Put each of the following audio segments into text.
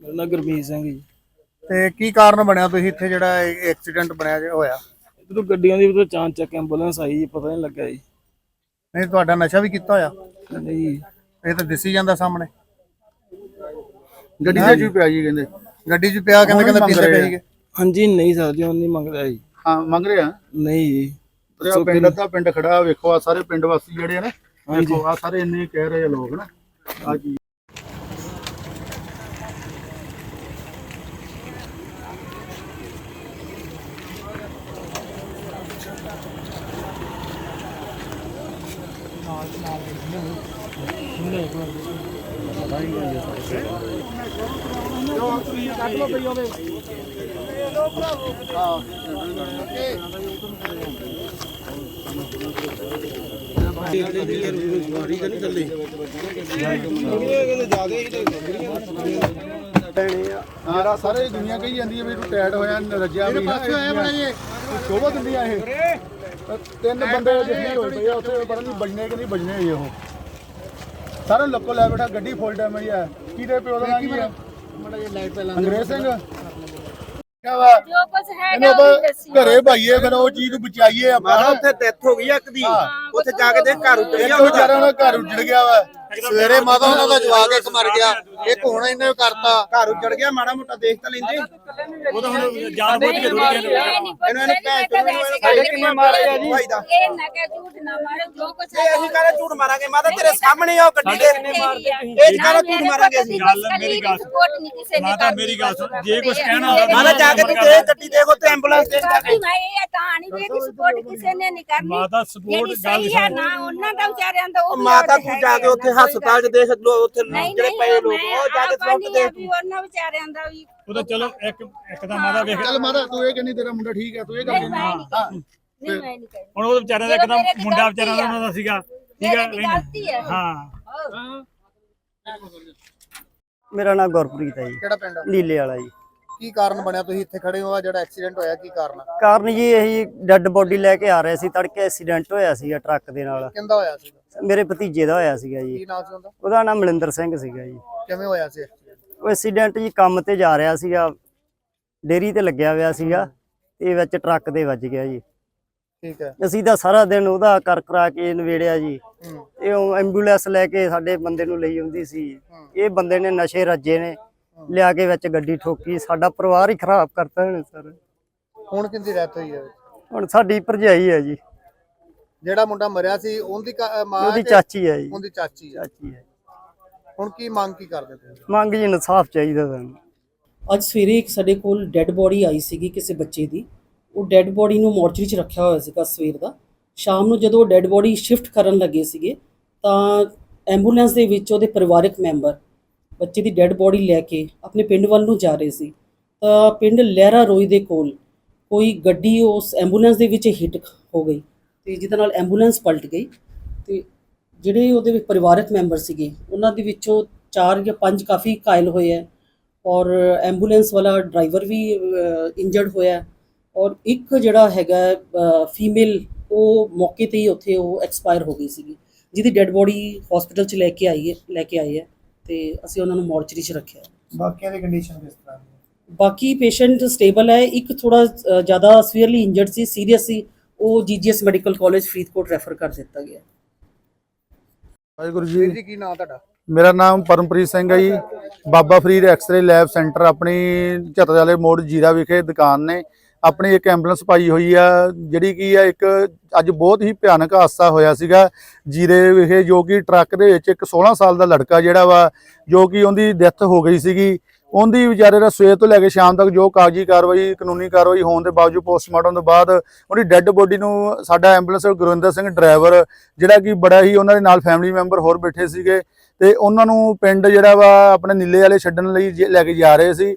ਮੇਰਾ ਗੁਰਮੀਤ ਸਿੰਘ ਜੀ। ਤੇ ਕੀ ਕਾਰਨ ਬਣਿਆ ਤੁਸੀਂ ਇੱਥੇ ਜਿਹੜਾ ਐਕਸੀਡੈਂਟ ਬਣਿਆ ਜੇ ਹੋਇਆ? ਜਦੋਂ ਗੱਡੀਆਂ ਦੀ ਉਦੋਂ ਚਾਂਚ ਚੱਕ ਐਂਬੂਲੈਂਸ ਆਈ ਜੀ ਪਤਾ ਨਹੀਂ ਲੱਗਾ ਜੀ। ਨਹੀਂ ਤੁਹਾਡਾ ਨਸ਼ਾ ਵੀ ਕੀਤਾ ਹੋਇਆ? ਨਹੀਂ। ਇਹ ਤਾਂ ਦਿਸੀ ਜਾਂਦਾ ਸਾਹਮਣੇ। ਗੱਡੀ ਦੇ ਚ ਪਿਆ ਜੀ ਕਹਿੰਦੇ? ਗੱਡੀ 'ਚ ਪਿਆ ਕਹਿੰਦੇ ਕਹਿੰਦੇ ਮੰਗ ਪੀਂਦੇ ਰਹੇ ਪਏ ਸੀਗੇ ਹਾਂਜੀ ਨਹੀਂ ਸਰ ਜੀ ਉਹ ਨਹੀਂ ਮੰਗਦਾ ਜੀ। ਹਾਂ ਮੰਗ ਰਹੇ ਨਹੀਂ ਜੀ। ਤੇ ਪਿੰਡ ਅੱਧਾ ਪਿੰਡ ਖੜਾ ਵੇਖੋ ਆ ਸਾਰੇ ਪਿੰਡ ਵਾਸੀ ਜਿਹੜੇ ਆ ਨਾ ਵੇਖੋ ਆ ਸਾਰੇ ਇੰਨੇ ਕਹਿ ਰਹੇ ਆ ਲੋਕ ਨਾ। ਆ ਜੀ। ਸਾਰੇ ਦੁਨੀਆ ਕਹੀ ਜਾਂਦੀ ਹੈ ਵੀ ਤੂੰ ਟੈਡ ਹੋਇਆ ਰੱਜਿਆ ਵੀ ਜੀ ਸ਼ੋਭਾ ਦਿੰਦੀਆਂ ਇਹ ਤੇ ਤਿੰਨ ਬੰਦੇ ਜਿੱਥੇ ਹੋਏ ਪਏ ਆ ਉੱਥੇ ਪਤਾ ਨਹੀਂ ਬਜਨੇ ਕਿ ਨਹੀਂ ਬਜਨੇ ਇਹ ਉਹ। ਸਾਰੇ ਲੋਕੋ ਲੈ ਬੈਠਾ ਗੱਡੀ ਫੁੱਲ ਡੈਮੇਜ ਆ। ਕਿਹਦੇ ਪਿਓ ਦਾ ਨਾਂ ਕੀ ਆ? ਅੰਗਰੇਜ਼ ਸਿੰਘ? ਕਿਆ ਵਾ? ਜੋ ਕੁਝ ਹੈਗਾ ਇਹਨੂੰ ਉਹ ਆਪਾਂ ਘਰੇ ਭਾਈਏ ਫਿਰ ਉਹ ਚੀਜ਼ ਨੂੰ ਬਚਾਈਏ ਆਪਾਂ। ਉੱਥੇ ਡੈਥ ਹੋ ਗਈ ਆ ਇੱਕ ਦੀ। ਉੱਥੇ ਜਾ ਕੇ ਦੇ ਘਰ ਉੱਤੇ ਇੱਕ ਵਿਚਾਰਾ ਦਾ ਘਰ ਉੱਜੜ ਗਿਆ ਵਾ। ਸਵੇਰੇ ਮਾਤਾ ਉਹਨਾਂ ਦਾ ਜਵਾਕ ਇੱਕ ਮਰ ਗਿਆ ਇੱਕ ਹੁਣ ਇਹਨੇ ਕਰਤਾ। ਘਰ ਉੱਜੜ ਗਿਆ ਮਾੜਾ ਮੋਟਾ ਦੇਖ ਤਾਂ ਲੈਂਦੇ। ਉਹ ਤਾਂ ਹੁਣ ਜਾਣ ਬੁੱਝ ਕੇ ਰੁੜ ਗਏ ਇਹਨੂੰ ਇਹਨੂੰ ਭੈਣ ਚੋਦ ਨੂੰ ਸਾਡੇ ਕਿੰਨੇ ਮਾਰਿਆ ਜੀ। ਭਾਈ ਦਾ। ਇਹ ਨਾ ਕਹਿ ਝੂਠ ਨਾ ਮਾਰੋ ਜੋ ਕੁਝ ਜੇ ਅਸੀਂ ਕਹਿੰਦੇ ਝੂਠ ਮਾਰਾਂਗੇ। ਮਾਤਾ ਤੇਰੇ ਸਾਹਮਣੇ ਉਹ ਗੱਡੀ ਦੇ ਇਹ ਕਹਿੰਦਾ ਝੂਠ ਮਾਰਾਂਗੇ ਅਸੀਂ। ਗੱਲ ਮੇਰੀ ਗੱਲ ਸਪੋਰਟ ਨਹੀਂ ਕਿਸੇ ਨੇ ਮਾਤਾ ਮੇਰੀ ਗੱਲ ਸੁਣ, ਜੇ ਕੁਛ ਕਹਿਣਾ ਮਾਤਾ ਜਾ ਕੇ ਤੂੰ ਦੇ ਗੱਡੀ ਐਂਬੂਲੈਂਸ ਦੇ ਜਾ ਕੇ। ਮੈਂ ਇਹ ਤਾਂ ਨਹੀਂ ਵੀ ਇਹਦੀ ਸਪੋਰਟ ਕਿਸੇ ਨੇ ਨਹੀਂ ਕਰਨੀ। ਮਾਤਾ ਜਿਹੜੀ ਗੱਲ ਨਾ ਦਾ ਦਾ ਵੀ ਮਾਤਾ ਤੂੰ ਜਾ ਕੇ ਉੱਥੇ ਹਸਪਤਾਲ 'ਚ ਦੇਖ ਲੋ ਉੱਥੇ ਜਿਹੜੇ ਪਏ ਲੋਕ ਉਹ ਜਾ ਕੇ ਦੇਖ ਆ ਵੀ ਉਹਨਾਂ ਵਿਚਾਰਿਆਂ ਦਾ ਵੀ ਉਹ ਤਾਂ ਚਲੋ ਇੱਕ ਇੱਕ ਤਾਂ ਮਾਤਾ ਵੇਖ ਚੱਲ ਮਾਤਾ ਤੂੰ ਇਹ ਕਹਿੰਦੀ ਤੇਰਾ ਮੁੰਡਾ ਠੀਕ ਹੈ ਤੂੰ ਇਹ ਗੱਲ ਕਹਿੰਦੀ। ਨਹੀਂ ਮੈਂ ਨਹੀਂ ਕਹਿੰਦੀ। ਹੁਣ ਉਹ ਵਿਚਾਰਿਆਂ ਦਾ ਇੱਕਦਮ ਮੁੰਡਾ ਗਲਤੀ ਵਿਚਾਰਾ ਆ। ਉਹਨਾਂ ਦਾ ਸੀਗਾ। ਠੀਕ ਹੈ ਦੀ ਹੈ। ਮੇਰਾ ਨਾਮ ਗੁਰਪ੍ਰੀਤ ਹੈ ਜੀ। ਕਿਹੜਾ ਪਿੰਡ? ਆ? ਨੀਲੇ ਵਾਲਾ ਜੀ। ਕੀ ਕਾਰਨ ਬਣਿਆ? ਤੁਸੀਂ ਇੱਥੇ ਖੜੇ ਹੋ ਆ ਜਿਹੜਾ ਐਕਸੀਡੈਂਟ ਹੋਇਆ ਕੀ ਕਾਰਨ? ਕਾਰਨ ਜੀ ਇਹੀ ਡੈੱਡ ਬੋਡੀ ਲੈ ਕੇ ਆ ਰਹੇ ਸੀ ਤੜਕੇ ਐਕਸੀਡੈਂਟ ਹੋਇਆ ਸੀਗਾ ਟਰੱਕ ਦੇ ਨਾਲ। ਕਿੰਦਾ ਹੋਇਆ ਸੀ? ਮੇਰੇ ਭਤੀਜੇ ਦਾ ਹੋਇਆ ਸੀਗਾ ਜੀ। ਕੀ ਨਾਮ ਸੀ ਉਹਦਾ? ਉਹਦਾ ਨਾਮ ਮਲਿੰਦਰ ਸਿੰਘ ਸੀਗਾ ਜੀ। ਕਿਵੇਂ ਹੋਇਆ ਸੀ? ਉਹ ਐਕਸੀਡੈਂਟ ਜੀ ਕੰਮ ਤੇ ਜਾ ਰਿਹਾ ਸੀਗਾ। ਡੇਰੀ ਤੇ ਲੱਗਿਆ ਹੋਇਆ ਸੀਗਾ। ਤੇ ਵਿੱਚ ਟਰੱਕ ਦੇ ਵੱਜ ਗਿਆ ਜੀ। ਠੀਕ ਹੈ। ਅਸੀਂ ਤਾਂ ਸਾਰਾ ਦਿਨ ਉਹਦਾ ਕਰ ਕਰਾ ਕੇ ਨਵੇੜਿਆ ਜੀ। ਇਹ ਐਂਬੂਲੈਂਸ ਲੈ ਕੇ ਸਾਡੇ ਬੰਦੇ ਨੂੰ ਲਈ ਆਉਂਦੀ ਸੀ। ਇਹ ਬੰਦੇ ਨੇ ਨਸ਼ੇ ਰੱਜੇ ਨੇ। ਲਿਆ ਕੇ ਵਿੱਚ ਗੱਡੀ ਠੋਕੀ। ਸਾਡਾ ਪਰਿਵਾਰ ਹੀ ਖਰਾਬ ਕਰਤਾ ਇਹਨੇ ਸਰ। ਹੁਣ ਕਿੰਦੀ ਡੈਥ ਹੋਈ ਹੈ? ਹੁਣ ਸਾਡੀ ਭਰਜਾਈ ਹੈ ਜੀ। ਜਿਹੜਾ ਮੁੰਡਾ ਮਰਿਆ ਸੀ ਉਹਦੀ ਕਾ- ਮਾਂ ਉਹਦੀ ਚਾਚੀ ਹੈ ਜੀ। ਉਹਦੀ ਚਾਚੀ ਹੈ। ਹੁਣ ਕੀ ਮੰਗ ਕੀ ਕਰਦੇ ਤੁਸੀਂ ਮੰਗ ਜੀ ਇਨਸਾਫ ਚਾਹੀਦਾ ਸਾਨੂੰ। ਅੱਜ ਸਵੇਰੇ ਇੱਕ ਸਾਡੇ ਕੋਲ ਡੈੱਡ ਬੋਡੀ ਆਈ ਸੀਗੀ ਕਿਸੇ ਬੱਚੇ ਦੀ। ਉਹ ਡੈੱਡ ਬੋਡੀ ਨੂੰ ਮੋਰਚਰੀ 'ਚ ਰੱਖਿਆ ਹੋਇਆ ਸੀਗਾ ਸਵੇਰ ਦਾ। ਸ਼ਾਮ ਨੂੰ ਜਦੋਂ ਡੈੱਡ ਬੋਡੀ ਸ਼ਿਫਟ ਕਰਨ ਲੱਗੇ ਸੀਗੇ ਤਾਂ ਐਂਬੂਲੈਂਸ ਦੇ ਵਿੱਚ ਉਹਦੇ ਪਰਿਵਾਰਕ ਮੈਂਬਰ ਬੱਚੇ ਦੀ ਡੈੱਡ ਬੋਡੀ ਲੈ ਕੇ ਆਪਣੇ ਪਿੰਡ ਵੱਲ ਨੂੰ ਜਾ ਰਹੇ ਸੀ। ਤਾਂ ਪਿੰਡ ਲਹਿਰਾ ਰੋਈ ਦੇ ਕੋਲ ਕੋਈ ਗੱਡੀ ਉਸ ਐਂਬੂਲੈਂਸ ਦੇ ਵਿੱਚ ਹਿੱਟ ਹੋ ਗਈ। ਤੇ ਜਿਹਦੇ ਨਾਲ ਐਂਬੂਲੈਂਸ ਪਲਟ ਗਈ ਤੇ ਜਿਹੜੇ ਉਹਦੇ ਵਿੱਚ ਪਰਿਵਾਰਕ ਮੈਂਬਰ ਸੀਗੇ ਉਹਨਾਂ ਦੇ ਵਿੱਚੋਂ ਚਾਰ ਜਾਂ ਪੰਜ ਕਾਫੀ ਘਾਇਲ ਹੋਏ ਹੈ ਔਰ ਐਂਬੂਲੈਂਸ ਵਾਲਾ ਡਰਾਈਵਰ ਵੀ ਇੰਜਰਡ ਹੋਇਆ ਔਰ ਇੱਕ ਜਿਹੜਾ ਹੈਗਾ ਫੀਮੇਲ ਉਹ ਮੌਕੇ ਤੇ ਹੀ ਉੱਥੇ ਉਹ ਐਕਸਪਾਇਰ ਹੋ ਗਈ ਸੀਗੀ ਜਿਹਦੀ ਡੈੱਡ ਬੋਡੀ ਹਸਪੀਟਲ 'ਚ ਲੈ ਕੇ ਆਈ ਹੈ ਲੈ ਕੇ ਆਏ ਹੈ ਤੇ ਅਸੀਂ ਉਹਨਾਂ ਨੂੰ ਮੋਰਚਰੀ 'ਚ ਰੱਖਿਆ। ਬਾਕੀਆਂ ਦੀ ਕੰਡੀਸ਼ਨ ਕਿਸ ਤਰ੍ਹਾਂ? ਬਾਕੀ ਪੇਸ਼ੈਂਟ ਸਟੇਬਲ ਹੈ ਇੱਕ ਥੋੜਾ ਜ਼ਿਆਦਾ ਸੀਵੀਅਰਲੀ ਇੰਜਰਡ ਸੀ ਸੀਰੀਅਸ ਸੀ ਉਹ GGS medical college Faridkot refer ਕਰ ਦਿੱਤਾ ਗਿਆ। ਵਾਹਿਗੁਰੂ ਜੀ। ਕੀ ਨਾਮ ਤੁਹਾਡਾ? ਮੇਰਾ ਨਾਮ ਪਰਮਪ੍ਰੀਤ ਸਿੰਘ ਹੈ ਜੀ। Baba Farid x ray lab centre ਆਪਣੀ ਝੱਤਰ ਵਾਲੇ ਮੋੜ ਜੀਰਾ ਵਿਖੇ ਦੁਕਾਨ ਨੇ। ਆਪਣੀ ਇੱਕ ਐਂਬੂਲੈਂਸ ਪਾਈ ਹੋਈ ਆ ਜਿਹੜੀ ਕੀ ਆ ਇੱਕ ਅੱਜ ਬਹੁਤ ਹੀ ਭਿਆਨਕ ਹਾਦਸਾ ਹੋਇਆ ਸੀਗਾ ਜੀਰੇ ਵਿਖੇ ਜੋ ਕਿ ਟਰੱਕ ਦੇ ਵਿੱਚ ਇੱਕ 16 ਸਾਲ ਦਾ ਲੜਕਾ ਜਿਹੜਾ ਵਾ ਜੋ ਕਿ ਉਹਦੀ ਡੈਥ ਹੋ ਗਈ ਸੀਗੀ। ਉਹਦੀ ਵਿਚਾਰੇ ਦਾ ਸਵੇਰ ਤੋਂ ਲੈ ਕੇ ਸ਼ਾਮ ਤੱਕ ਜੋ ਕਾਗਜ਼ੀ ਕਾਰਵਾਈ, ਕਾਨੂੰਨੀ ਕਾਰਵਾਈ ਹੋਣ ਦੇ ਬਾਵਜੂਦ ਪੋਸਟਮਾਰਟਮ ਤੋਂ ਬਾਅਦ ਉਹਦੀ ਡੈੱਡ ਬੋਡੀ ਨੂੰ ਸਾਡਾ ਐਂਬੂਲੈਂਸ ਗੁਰਵਿੰਦਰ ਸਿੰਘ ਡਰਾਈਵਰ ਜਿਹੜਾ ਕਿ ਬੜਾ ਹੀ ਉਹਨਾਂ ਦੇ ਨਾਲ ਫੈਮਿਲੀ ਮੈਂਬਰ ਹੋਰ ਬੈਠੇ ਸੀਗੇ ਤੇ ਉਹਨਾਂ ਨੂੰ ਪਿੰਡ ਜਿਹੜਾ ਵਾ ਆਪਣੇ ਨੀਲੇ ਵਾਲੇ ਛੱਡਣ ਲਈ ਜ- ਲੈ ਕੇ ਜਾ ਰਹੇ ਸੀ।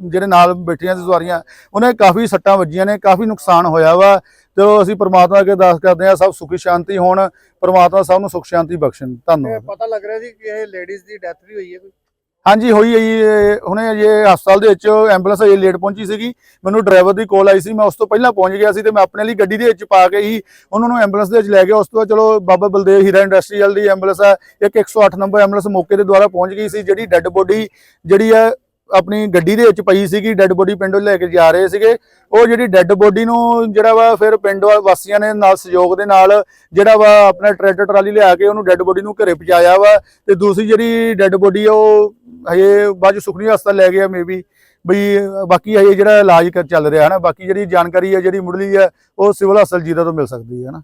ਜਿਹੜੇ ਨਾਲ ਬੈਠੀਆਂ ਸੀ ਸਵਾਰੀਆਂ ਉਹਨਾਂ ਦੇ ਕਾਫੀ ਸੱਟਾਂ ਵੱਜੀਆਂ ਨੇ ਕਾਫੀ ਨੁਕਸਾਨ ਹੋਇਆ ਵਾ। ਤੇ ਅਸੀਂ ਪ੍ਰਮਾਤਮਾ ਅੱਗੇ ਅਰਦਾਸ ਕਰਦੇ ਹਾਂ ਸਭ ਸੁਖੀ ਸ਼ਾਂਤੀ ਹੋਣ ਪ੍ਰਮਾਤਮਾ ਸਭ ਨੂੰ ਸੁਖ ਸ਼ਾਂਤੀ ਬਖਸ਼ਣ। ਧੰਨਵਾਦ। ਪਤਾ ਲੱਗ ਰਿਹਾ ਜੀ ਕਿ ਇਹ ਲੇਡੀਜ਼ ਦੀ ਡੈਥ ਵੀ ਹੋਈ ਹੈ ਕੋਈ? ਹਾਂਜੀ ਹੋਈ ਹੈ ਜੀ। ਹੁਣੇ ਜੇ ਹਸਪਤਾਲ ਦੇ ਵਿੱਚ ਐਂਬੂਲੈਂਸ ਅਜੇ ਲੇਟ ਪਹੁੰਚੀ ਸੀਗੀ। ਮੈਨੂੰ ਡਰਾਈਵਰ ਦੀ ਕਾਲ ਆਈ ਸੀ ਮੈਂ ਉਸ ਤੋਂ ਪਹਿਲਾਂ ਪਹੁੰਚ ਗਿਆ ਸੀ ਤੇ ਮੈਂ ਆਪਣੇ ਲਈ ਗੱਡੀ ਦੇ ਵਿੱਚ ਪਾ ਕੇ ਹੀ ਉਹਨਾਂ ਨੂੰ ਐਂਬੂਲੈਂਸ ਦੇ ਵਿੱਚ ਲੈ ਗਿਆ। ਉਸ ਤੋਂ ਬਾਅਦ ਚਲੋ ਬਾਬਾ ਬਲਦੇਵ ਹੀਰਾ ਇੰਡਸਟਰੀਅਲ ਦੀ ਐਂਬੂਲੈਂਸ ਹੈ ਇੱਕ 108 ਨੰਬਰ ਐਂਬੂਲੈਂਸ ਮੌਕੇ ਦੇ ਦੁਆਰਾ ਪਹੁੰਚ ਗਈ ਸੀ ਜਿਹੜੀ ਡੈੱਡ ਬੋਡੀ ਜਿਹੜੀ ਹੈ ਆਪਣੀ ਗੱਡੀ ਦੇ ਵਿੱਚ ਪਈ ਸੀਗੀ ਡੈੱਡ ਬੋਡੀ ਪਿੰਡੋਂ ਲੈ ਕੇ ਜਾ ਰਹੇ ਸੀਗੇ। ਉਹ ਜਿਹੜੀ ਡੈੱਡ ਬੋਡੀ ਨੂੰ ਜਿਹੜਾ ਵਾ ਫਿਰ ਪਿੰਡ ਵਾਸੀਆਂ ਨੇ ਨਾਲ ਸਹਿਯੋਗ ਦੇ ਨਾਲ ਜਿਹੜਾ ਵਾ ਆਪਣਾ ਟਰੈਕਟਰ ਟਰਾਲੀ ਲਿਆ ਕੇ ਉਹਨੂੰ ਡੈੱਡ ਬੋਡੀ ਨੂੰ ਘਰੇ ਪਹੁੰਚਾਇਆ ਵਾ। ਤੇ ਦੂਸਰੀ ਜਿਹੜੀ ਡੈੱਡ ਬੋਡੀ ਆ, ਉਹ ਹਜੇ ਬਾਅਦ ਸੁਖਨੀ ਹਸਪਤਾਲ ਲੈ ਗਿਆ ਮੇਬੀ ਬਈ, ਬਾਕੀ ਹਜੇ ਜਿਹੜਾ ਇਲਾਜ ਕਰ ਚੱਲ ਰਿਹਾ ਹੈ ਨਾ, ਬਾਕੀ ਜਿਹੜੀ ਜਾਣਕਾਰੀ ਹੈ ਜਿਹੜੀ ਮੁੱਢਲੀ ਹੈ ਉਹ ਸਿਵਲ ਹਸਪਤਾਲ ਜੀਰਾ ਤੋਂ ਮਿਲ ਸਕਦੀ ਹੈ ਨਾ।